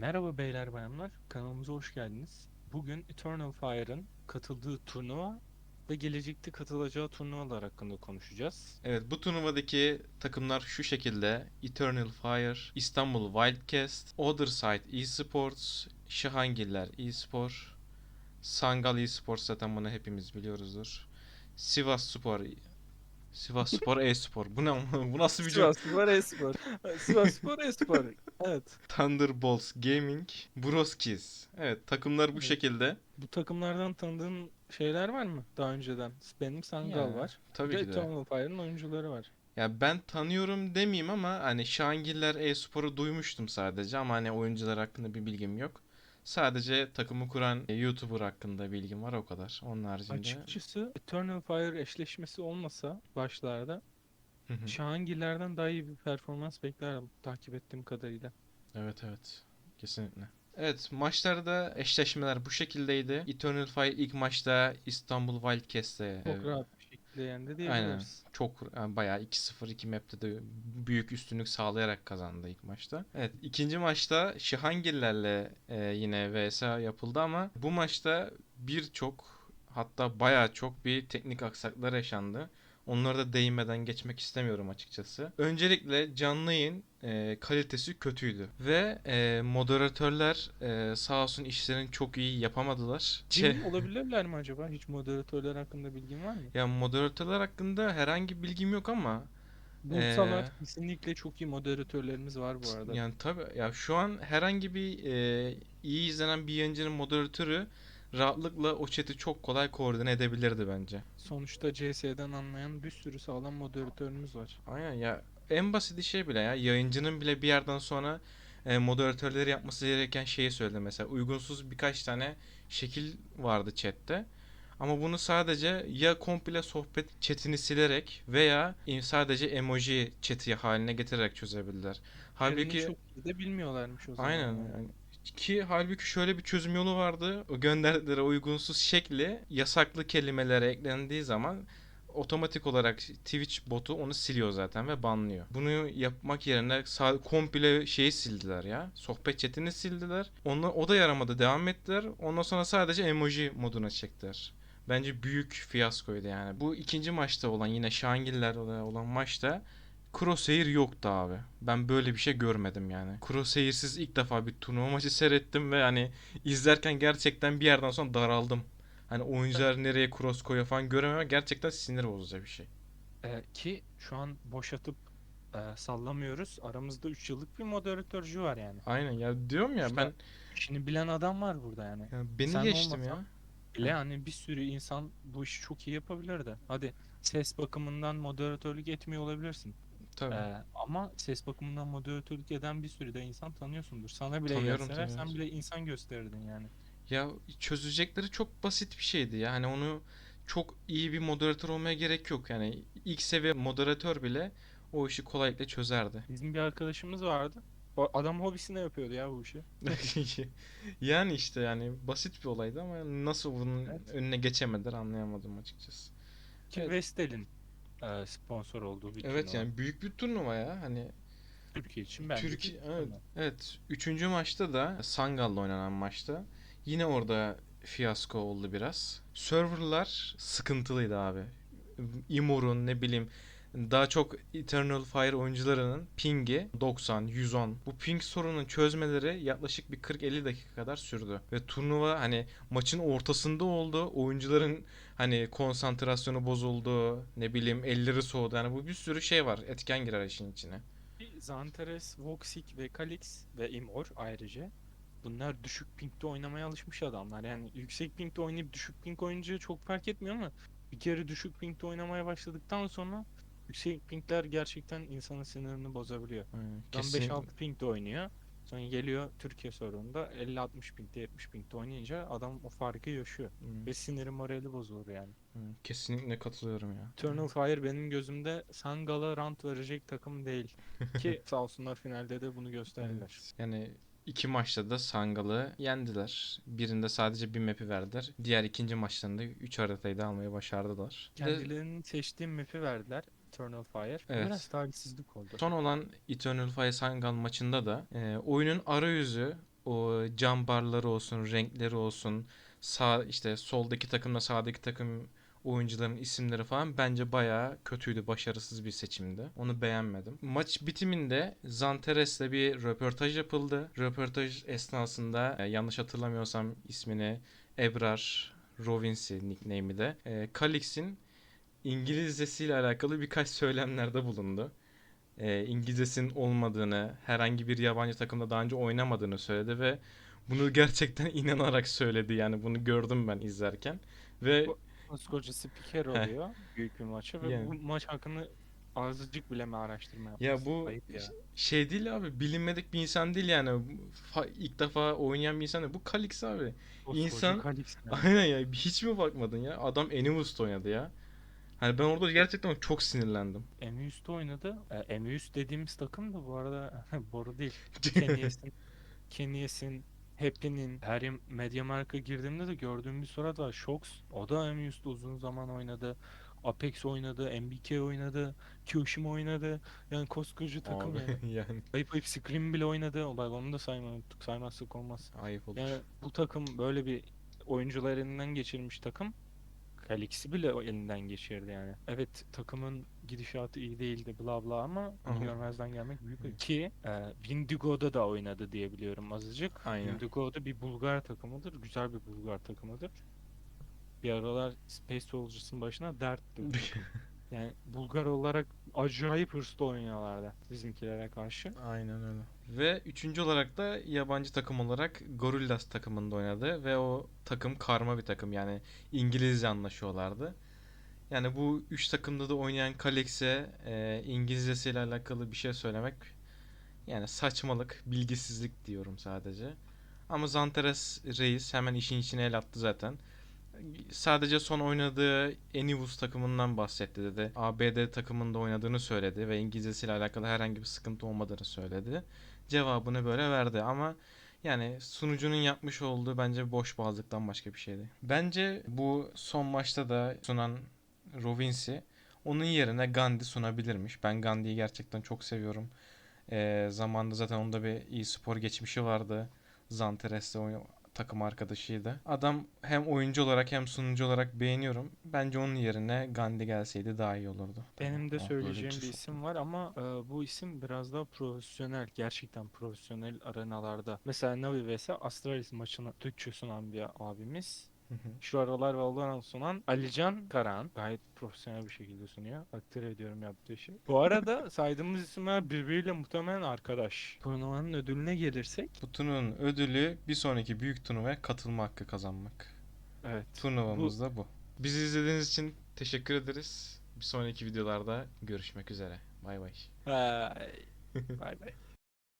Merhaba beyler bayanlar, kanalımıza hoş geldiniz. Bugün Eternal Fire'ın katıldığı turnuva ve gelecekte katılacağı turnuvalar hakkında konuşacağız. Evet bu turnuvadaki takımlar şu şekilde. Eternal Fire, İstanbul Wildcats, Other Side Esports, Şahangiller Espor, Sangal Esports zaten bunu hepimiz biliyoruzdur. Sivas Spor Sivas Spor e-spor. Bu ne? Bu nasıl bir cümle? Spor Espor. Sivas Spor Espor. Evet. Thunderbolts Gaming, Broskis. Evet takımlar bu Evet. şekilde. Bu takımlardan tanıdığın şeyler var mı daha önceden? Benim Sangal Ya, var. Tabii de ki de. Eternal Fire'ın oyuncuları var. Ya ben tanıyorum demeyeyim ama hani Şahangiller e-sporu duymuştum sadece ama hani oyuncular hakkında bir bilgim yok. Sadece takımı kuran e, YouTuber hakkında bilgim var o kadar. Onun haricinde. Açıkçası Eternal Fire eşleşmesi olmasa başlarda. Şahangillerden daha iyi bir performans beklerdim takip ettiğim kadarıyla. Evet evet. Kesinlikle. Evet maçlarda eşleşmeler bu şekildeydi. Eternal Fire ilk maçta İstanbul Çok e, rahat bir şekilde yendi Aynen. diyebiliriz. Çok yani bayağı 2-0 iki map'te de büyük üstünlük sağlayarak kazandı ilk maçta. Evet ikinci maçta Şihangillerle e, yine vs yapıldı ama bu maçta birçok hatta bayağı çok bir teknik aksaklar yaşandı. Onlara da değinmeden geçmek istemiyorum açıkçası. Öncelikle canlı yayın e, kalitesi kötüydü. Ve e, moderatörler e, sağ olsun işlerini çok iyi yapamadılar. Şey- Kim olabilirler mi acaba? Hiç moderatörler hakkında bilgin var mı? ya moderatörler hakkında herhangi bir bilgim yok ama Bulsalar Ee, kesinlikle çok iyi moderatörlerimiz var bu arada. Yani tabii ya şu an herhangi bir e, iyi izlenen bir yayıncının moderatörü rahatlıkla o chat'i çok kolay koordine edebilirdi bence. Sonuçta CS'den anlayan bir sürü sağlam moderatörümüz var. Aynen ya en basit şey bile ya yayıncının bile bir yerden sonra e, moderatörleri yapması gereken şeyi söyledi mesela uygunsuz birkaç tane şekil vardı chatte. Ama bunu sadece ya komple sohbet chatini silerek veya sadece emoji chat'i haline getirerek çözebildiler. Halbuki Halbuki çok iyi de bilmiyorlarmış o zaman. Aynen. yani. Ki halbuki şöyle bir çözüm yolu vardı. O gönderdikleri uygunsuz şekli yasaklı kelimelere eklendiği zaman otomatik olarak Twitch botu onu siliyor zaten ve banlıyor. Bunu yapmak yerine komple şeyi sildiler ya. Sohbet chatini sildiler. Onu, o da yaramadı. Devam ettiler. Ondan sonra sadece emoji moduna çektiler. Bence büyük fiyaskoydu yani. Bu ikinci maçta olan yine Şangiller olan maçta Crosshair yoktu abi. Ben böyle bir şey görmedim yani. Crosshair'siz ilk defa bir turnuva maçı seyrettim ve hani izlerken gerçekten bir yerden sonra daraldım. Hani oyuncular nereye cross koyuyor falan görememe gerçekten sinir bozucu bir şey. Ee, ki şu an boşatıp e, sallamıyoruz. Aramızda 3 yıllık bir moderatörcü var yani. Aynen ya diyorum ya İşte ben İşini bilen adam var burada yani. ya beni Sen geçtim ya. Bile hani bir sürü insan bu işi çok iyi yapabilirdi. Hadi ses bakımından moderatörlük etmiyor olabilirsin. Tabii. Ee, ama ses bakımından moderatörlük eden bir sürü de insan tanıyorsundur. Sana bile Tanıyorum, gelseler sen tanıyorum. bile insan gösterirdin yani. Ya çözecekleri çok basit bir şeydi ya. Hani onu çok iyi bir moderatör olmaya gerek yok. Yani ilk seviye moderatör bile o işi kolaylıkla çözerdi. Bizim bir arkadaşımız vardı. O adam hobisine yapıyordu ya bu işi. Yani işte yani basit bir olaydı ama nasıl bunun Evet. önüne geçemediler anlayamadım açıkçası. Ki Evet. Vestel'in e, sponsor olduğu bir Evet turnuva. yani büyük bir turnuva ya. Hani Türkiye için bence Türkiye bir evet, turnuva. evet. Üçüncü maçta da Sangal'la oynanan maçta yine orada fiyasko oldu biraz. Serverlar sıkıntılıydı abi. Imor'un ne bileyim daha çok Eternal Fire oyuncularının pingi 90, 110. Bu ping sorunun çözmeleri yaklaşık bir 40-50 dakika kadar sürdü. Ve turnuva hani maçın ortasında oldu. Oyuncuların hani konsantrasyonu bozuldu. Ne bileyim elleri soğudu. Yani bu bir sürü şey var. Etken girer işin içine. Zantares, Voxic ve Kalix ve Imor ayrıca bunlar düşük pingde oynamaya alışmış adamlar. Yani yüksek pingde oynayıp düşük ping oyuncu çok fark etmiyor ama bir kere düşük pingde oynamaya başladıktan sonra yüksek pingler gerçekten insanın sinirini bozabiliyor. Kesin- 5-6 pingde oynuyor. Sonra geliyor Türkiye sorununda 50-60 pingde 70 pingde oynayınca adam o farkı yaşıyor. Hı, Ve siniri morali bozulur yani. hı, Kesinlikle katılıyorum ya. Eternal Fire benim gözümde Sangal'a rant verecek takım değil. Ki sağ olsunlar finalde de bunu gösterdiler. Evet. Yani iki maçta da Sangal'ı yendiler. Birinde sadece bir map'i verdiler. Diğer ikinci maçlarında 3 haritayı da almayı başardılar. Kendilerinin seçtiği map'i verdiler. Eternal Fire. Evet. Biraz talihsizlik oldu. son olan Eternal Fire Sangal maçında da e, oyunun arayüzü o cam barları olsun, renkleri olsun, sağ işte soldaki takımla sağdaki takım oyuncuların isimleri falan bence bayağı kötüydü, başarısız bir seçimdi. Onu beğenmedim. Maç bitiminde Zanteres'le bir röportaj yapıldı. Röportaj esnasında e, yanlış hatırlamıyorsam ismini Ebrar Rovinsi nickname'i de. E, Kalix'in İngilizcesiyle alakalı birkaç söylemlerde bulundu. E, İngilizcesinin olmadığını, herhangi bir yabancı takımda daha önce oynamadığını söyledi ve bunu gerçekten inanarak söyledi. Yani bunu gördüm ben izlerken. Ve Koskoca spiker oluyor büyük bir maça ve Yani. bu maç hakkında azıcık bile mi araştırma yapmaz? Ya bu Ayıp ya. ş- şey değil abi bilinmedik bir insan değil yani Fa- ilk defa oynayan bir insan değil. Bu Kalix abi. Koskoca insan- Kalix ne? Aynen ya hiç mi bakmadın ya? Adam Animus'ta oynadı ya. Hani ben orada gerçekten çok sinirlendim. M100'te oynadı. E, M100 dediğimiz takım da bu arada boru değil. Kenyes'in, Kenyes'in, Happy'nin, her yıl Mediamarkt'a girdiğimde de gördüğüm bir surat var. Shox. O da M100'te uzun zaman oynadı. Apex oynadı, MBK oynadı, Kyoshima oynadı. Yani koskoca takım Abi yani. yani Ayıp ayıp Scream bile oynadı. O Bak onu da saymadık. Saymazsak olmaz. ayıp olur. Yani bu takım böyle bir oyuncular elinden geçirmiş takım. Kalix'i bile o elinden geçirdi yani. Evet takımın gidişatı iyi değildi bla bla ama Aha. görmezden gelmek büyük ayıp. Ki e, Vindigo'da da oynadı diye biliyorum azıcık. Aynen. Vindigo'da bir Bulgar takımıdır. Güzel bir Bulgar takımıdır. Bir aralar Space Soldiers'ın başına takım. yani Bulgar olarak acayip hırslı oynuyorlardı bizimkilere karşı. Aynen öyle. Ve üçüncü olarak da yabancı takım olarak Gorillaz takımında oynadı ve o takım karma bir takım yani İngilizce anlaşıyorlardı. Yani bu üç takımda da oynayan Kalex'e e, İngilizcesiyle alakalı bir şey söylemek yani saçmalık, bilgisizlik diyorum sadece. Ama Zanteres Reis hemen işin içine el attı zaten. Sadece son oynadığı Enivus takımından bahsetti dedi. ABD takımında oynadığını söyledi ve İngilizcesiyle alakalı herhangi bir sıkıntı olmadığını söyledi. Cevabını böyle verdi ama yani sunucunun yapmış olduğu bence boş boğazlıktan başka bir şeydi. Bence bu son maçta da sunan Rovinsi onun yerine Gandhi sunabilirmiş. Ben Gandhi'yi gerçekten çok seviyorum. Ee, zamanında zaten onda bir e-spor geçmişi vardı. Zanteres'te takım arkadaşıydı. Adam hem oyuncu olarak hem sunucu olarak beğeniyorum. Bence onun yerine Gandhi gelseydi daha iyi olurdu. Benim de Tamam, söyleyeceğim bir bir şey isim var ama e, bu isim biraz daha profesyonel, gerçekten profesyonel arenalarda. Mesela Navi vs Astralis maçını Türkçe sunan bir abimiz. Şu aralar Valorant sunan Alican Karahan. Gayet profesyonel bir şekilde sunuyor. Takdir ediyorum yaptığı işi. Bu arada saydığımız isimler birbiriyle muhtemelen arkadaş. Turnuvanın ödülüne gelirsek. Bu turnuvanın ödülü bir sonraki büyük turnuvaya katılma hakkı kazanmak. Evet. Turnuvamız da bu. Bizi izlediğiniz için teşekkür ederiz. Bir sonraki videolarda görüşmek üzere. Bay bay. Bye bye.